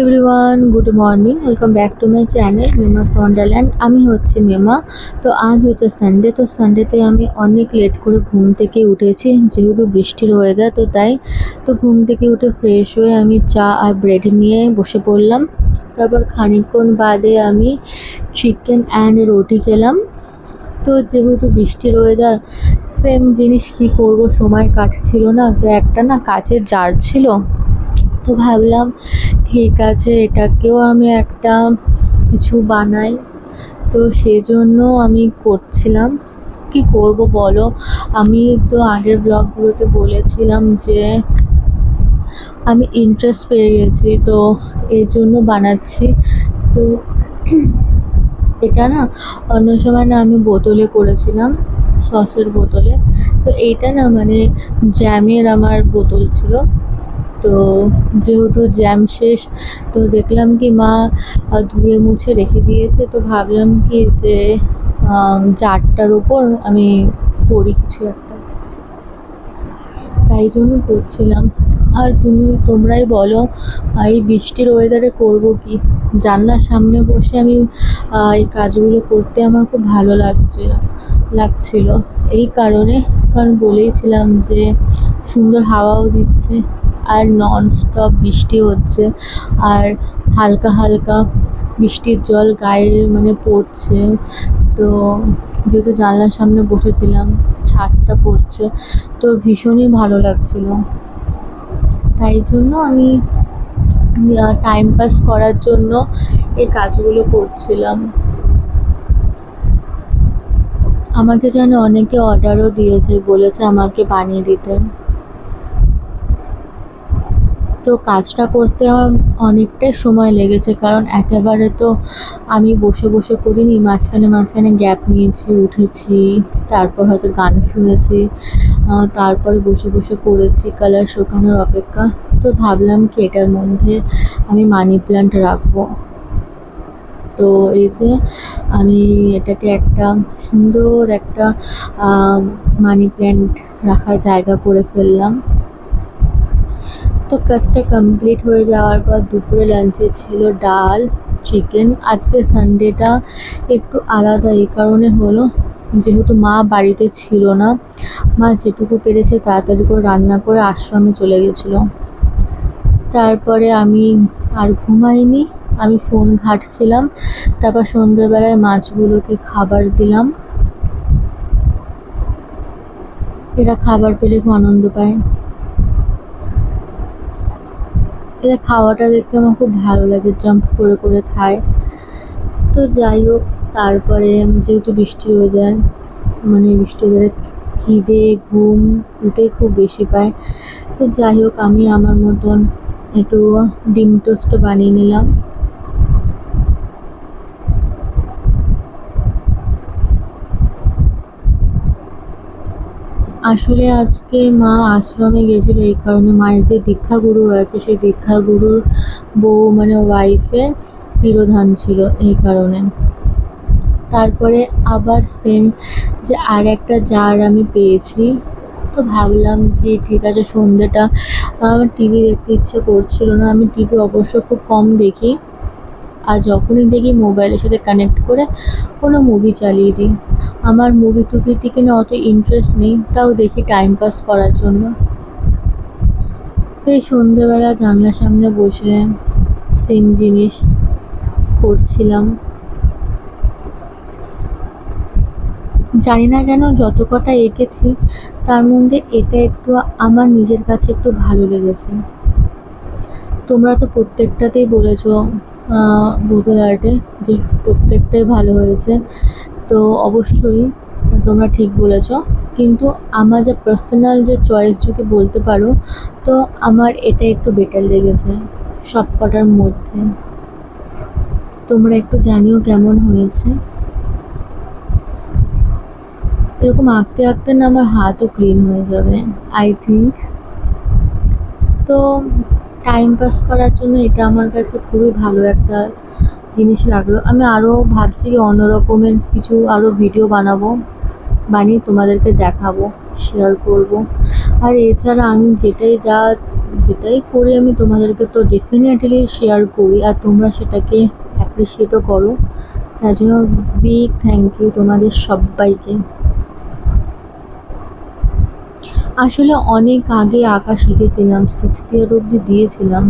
Everyone good morning welcome back to my channel Mema's wonderland আমি হচ্ছে মেমা। তো আজ হচ্ছে সানডে তো সানডেতে আমি অনেক লেট করে ঘুম থেকে উঠেছি, যেহেতু বৃষ্টির ওয়েদার তো তাই। তো ঘুম থেকে উঠে ফ্রেশ হয়ে আমি চা আর ব্রেড নিয়ে বসে পড়লাম। তারপর খানিকক্ষণ বাদে আমি চিকেন অ্যান্ড রুটি খেলাম। তো যেহেতু বৃষ্টির ওয়েদার সেম জিনিস কি করব? সময় কাটছিল না তো একটা না কাচের জার ছিল। তো ভাবলাম, ঠিক আছে, এটাকেও আমি একটা কিছু বানাই। তো সেজন্য আমি করছিলাম। কি করব বলো? আমি তো আগের ব্লগগুলোতে বলেছিলাম যে, আমি ইন্টারেস্ট পেয়ে গেছি, তো এর জন্য বানাচ্ছি। তো এটা না অন্য সময় না আমি বোতলে করেছিলাম, সসের বোতলে। তো এইটা না মানে জ্যামের আমার বোতল ছিল। তো যেহেতু জ্যাম শেষ, তো দেখলাম কি মা ধুয়ে মুছে রেখে দিয়েছে। তো ভাবলাম কি যে জারটার ওপর আমি করি কিছু একটা। তাই জন্য করছিলাম। আর তুমি তোমরাই বলো এই বৃষ্টির ওয়েদারে করব কি? জানলার সামনে বসে আমি এই কাজগুলো করতে আমার খুব ভালো লাগছে, লাগছিল। এই কারণে কারণ বলেইছিলাম যে সুন্দর হাওয়াও দিচ্ছে আর নন স্টপ বৃষ্টি হচ্ছে আর হালকা হালকা বৃষ্টির জল গায়ে মানে পড়ছে। তো যেহেতু জানলার সামনে বসেছিলাম, ছাদটা পড়ছে, তো ভীষণই ভালো লাগছিল। তাই জন্য আমি টাইম পাস করার জন্য এই কাজগুলো করছিলাম। আমাকে যেন অনেকে অর্ডারও দিয়েছে, বলেছে আমাকে বানিয়ে দিতে। তো কাজটা করতে অনেকটাই সময় লেগেছে, কারণ একেবারে তো আমি বসে বসে করিনি, মাঝখানে মাঝখানে গ্যাপ নিয়েছি, উঠেছি, তারপর হয়তো গান শুনেছি তারপরে বসে বসে করেছি কালার শুকানোর অপেক্ষা। তো ভাবলাম কি এটার মধ্যে আমি মানি প্ল্যান্ট রাখব। তো এই যে আমি এটাকে একটা সুন্দর একটা মানি প্ল্যান্ট রাখার জায়গা করে ফেললাম। তো কাজটা কমপ্লিট হয়ে যাওয়ার পর দুপুরে লাঞ্চে ছিল ডাল চিকেন আজকে সানডেটা একটু আলাদা, এই কারণে হলো যেহেতু মা বাড়িতে ছিল না, মা যেটুকু পেরেছে তাড়াতাড়ি করে রান্না করে আশ্রমে চলে গেছিল। তারপরে আমি আর ঘুমাইনি, আমি ফোন ঘাঁটছিলাম, তারপর সন্ধ্যেবেলায় মাছগুলোকে খাবার দিলাম। এরা খাবার পেলে খুব আনন্দ পায়। এরা খাওয়াটা দেখতে আমার খুব ভালো লাগে জাম্প করে করে খায় তো যাই হোক, তারপরে যেহেতু বৃষ্টি যায় মানে বৃষ্টি হয়ে খিদে, ঘুম দুটোই খুব বেশি পায়। তো যাই হোক, আমি আমার মতন একটু ডিম টোস্ট বানিয়ে নিলাম। আসলে আজকে মা আশ্রমে গেছিল, এই কারণে মায়ের যে দীক্ষাগুরু আছে সেই দীক্ষাগুরুর বউ মানে ওয়াইফের তিরোধান ছিল এই কারণে। তারপরে আবার সেম যে আর একটা জার আমি পেয়েছি। তো ভাবলাম কি ঠিক আছে সন্ধ্যেটা আমার টিভি দেখতে ইচ্ছে করছিল না। আমি টিভি অবশ্য খুব কম দেখি। আর যখনই দেখি মোবাইলের সাথে কানেক্ট করে কোনো মুভি চালিয়ে দিই। আমার মুভি টুভির দিকে না অত ইন্টারেস্ট নেই, তাও দেখি টাইম পাস করার জন্য। তো এই সন্ধেবেলা জানলার সামনে বসে সেম জিনিস করছিলাম। জানি না কেন যত কটা এঁকেছি, তার মধ্যে এটা একটু আমার নিজের কাছে একটু ভালো লেগেছে। তোমরা তো প্রত্যেকটাতেই বলেছ বোতল আর্টে যে প্রত্যেকটাই ভালো হয়েছে। তো অবশ্যই তোমরা ঠিক বলেছ। কিন্তু আমার যে পার্সোনাল যে চয়েস যদি বলতে পারো, তো আমার এটা একটু বেটার লেগেছে সব কটার মধ্যে। তোমরা একটু জানিও কেমন হয়েছে। এরকম আঁকতে আঁকতে না আমার হাতও ক্লিন হয়ে যাবে আই থিঙ্ক তো টাইম পাস করার জন্য এটা আমার কাছে খুবই ভালো একটা জিনিস লাগল। আমি আরও ভাবছি অন্য রকমের কিছু আরও ভিডিও বানাবো, বানিয়ে তোমাদেরকে দেখাবো শেয়ার করব। আর এছাড়া আমি যেটাই যা, যেটাই করি আমি তোমাদেরকে তো ডেফিনেটলি শেয়ার করি আর তোমরা সেটাকে অ্যাপ্রিসিয়েটও করো। তার জন্য বিগ থ্যাংক ইউ তোমাদের সবাইকে। আসলে অনেক আগে আঁকা শিখেছিলাম সিক্সথ ইয়ার অবধি দিয়েছিলাম।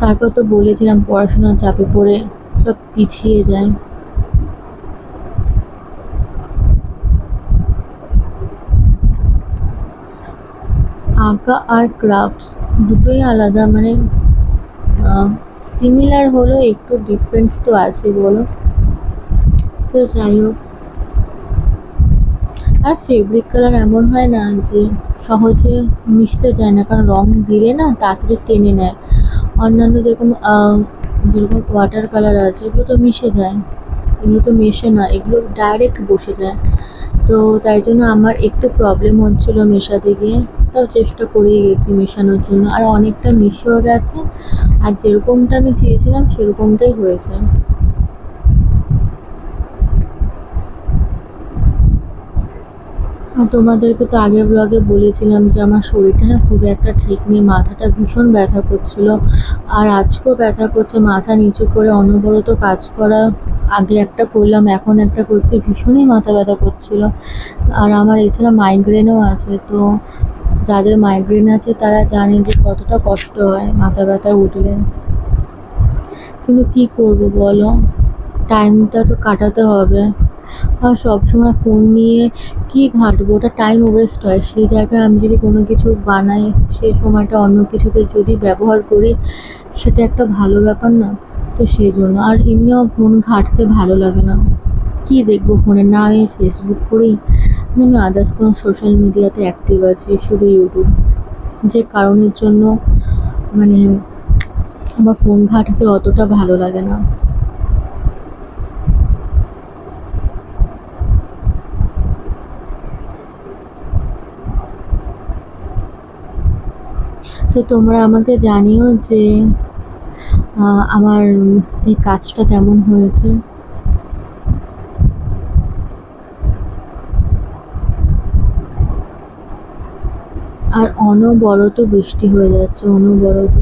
তারপর তো বলেছিলাম পড়াশোনার চাপে পড়ে সব পিছিয়ে যায়। আঁকা আর ক্রাফটস দুটোই আলাদা মানে সিমিলার হলেও একটু ডিফারেন্স তো আছে বলো। তো যাই হোক আর ফেব্রিক কালার এমন হয় না যে সহজে মিশতে চায় না, কারণ রং দিলে না তাড়াতাড়ি টেনে নেয়। অন্যান্য যেরকম যেরকম ওয়াটার কালার আছে, এগুলো তো মিশে যায়। এগুলো তো মেশে না, এগুলো ডাইরেক্ট বসে যায়। তো তাই জন্য আমার একটু প্রবলেম হচ্ছিল মেশাতে গিয়ে। তাও চেষ্টা করেই গেছি মেশানোর জন্য, আর অনেকটা মিশেও গেছে। আর যেরকমটা আমি চেয়েছিলাম সেরকমটাই হয়েছে। তোমাদেরকে তো আগের ব্লগে বলেছিলাম যে আমার শরীরটা না খুব একটা ঠিক নেই, মাথাটা ভীষণ ব্যথা করছিল। আর আজকেও ব্যথা করছে, মাথা নিচু করে অনবরত কাজ করা। আগে একটা করলাম, এখন একটা করছি, ভীষণই মাথা ব্যথা করছিল। আর আমার এছাড়া মাইগ্রেনও আছে, তো যাদের মাইগ্রেন আছে তারা জানে যে কতটা কষ্ট হয় মাথা ব্যথা উঠলে। কিন্তু কী করব বলো? টাইমটা তো কাটাতে হবে। আর সবসময় ফোন নিয়ে কী ঘাঁটবো? ওটা টাইম ওয়েস্ট হয়। সেই জায়গায় আমি যদি কোনো কিছু বানাই, সেই সময়টা অন্য কিছুতে যদি ব্যবহার করি, সেটা একটা ভালো ব্যাপার না। তো সেই জন্য। আর এমনিও ফোন ঘাঁটতে ভালো লাগে না। কী দেখব ফোনে না আমি ফেসবুক করি আমি আদার্স কোনো সোশ্যাল মিডিয়াতে অ্যাক্টিভ আছি, শুধু ইউটিউব যে কারণের জন্য মানে আমার ফোন ঘাঁটতে অতটা ভালো লাগে না। তো তোমরা আমাকে জানিও যে আমার এই কাজটা কেমন হয়েছে। আর অনবরত বৃষ্টি হয়ে যাচ্ছে, অনবরত।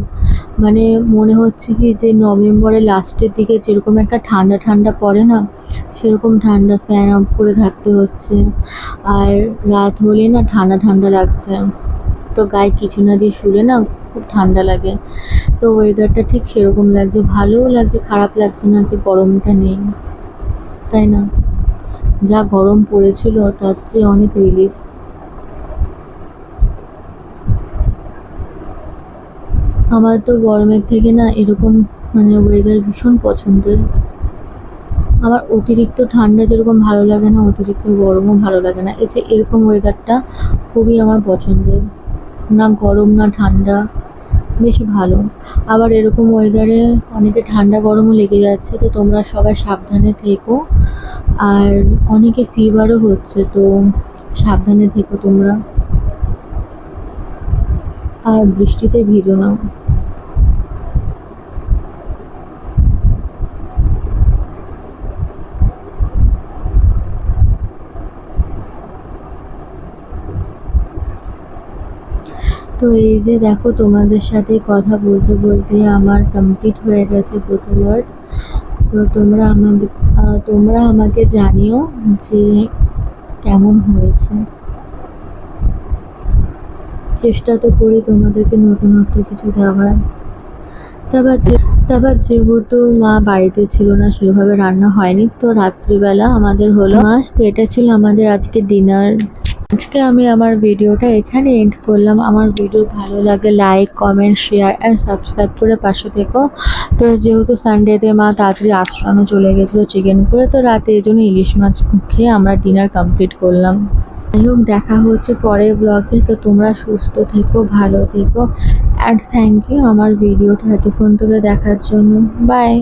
মানে মনে হচ্ছে কি যে নভেম্বরের লাস্টের দিকে যেরকম একটা ঠান্ডা ঠান্ডা পড়ে না, সেরকম ঠান্ডা ফ্যান অফ করে থাকতে হচ্ছে। আর রাত হলে না ঠান্ডা ঠান্ডা লাগছে। তো গায়ে কিছু না দিয়ে শুলে না খুব ঠান্ডা লাগে। তো ওয়েদারটা ঠিক সেরকম লাগছে, ভালোও লাগছে, খারাপ লাগছে না যে গরমটা নেই। তাই না? যা গরম পড়েছিল তার চেয়ে অনেক রিলিফ আমার তো গরমের থেকে না এরকম মানে ওয়েদার ভীষণ পছন্দের। আমার অতিরিক্ত ঠান্ডা যেরকম ভালো লাগে না, অতিরিক্ত গরমও ভালো লাগে না। যে এরকম ওয়েদারটা খুবই আমার পছন্দের। না গরম, না ঠান্ডা, বেশ ভালো। আবার এরকম ওয়েদারে অনেকে ঠান্ডা গরমও লেগে যাচ্ছে, তো তোমরা সবাই সাবধানে থেকো। আর অনেকে ফিভারও হচ্ছে, তো সাবধানে থেকো তোমরা। আর বৃষ্টিতে ভিজো না। তো এই যে দেখো তোমাদের সাথে কথা বলতে বলতে আমার কমপ্লিট হয়ে গেছে বোতল আর্ট তো তোমরা আমাদের তোমরা আমাকে জানিও যে কেমন হয়েছে। চেষ্টা তো করি তোমাদেরকে নতুনত্ব কিছু দেওয়ার। তারপর তারপর যেহেতু মা বাড়িতে ছিল না, সেভাবে রান্না হয়নি। তো রাত্রিবেলা আমাদের হলো তো এটা ছিল আমাদের আজকে ডিনার আজকে আমি আমার ভিডিওটা এখানে এন্ড করলাম। আমার ভিডিও ভালো লাগে like comment share and subscribe করে পাশে থেকো। তো যেহেতু সানডেতে মা তাড়াতাড়ি আশ্রমে চলে গেছিল চিকেন করে, তো রাতে এই জন্য ইলিশ মাছ খেয়ে আমরা ডিনার কমপ্লিট করলাম। যাই হোক, দেখা হচ্ছে পরের ব্লগে তো তোমরা সুস্থ থেকো, ভালো থেকো। অ্যান্ড থ্যাংক ইউ আমার ভিডিওটা এতক্ষণ ধরে দেখার জন্য। বাই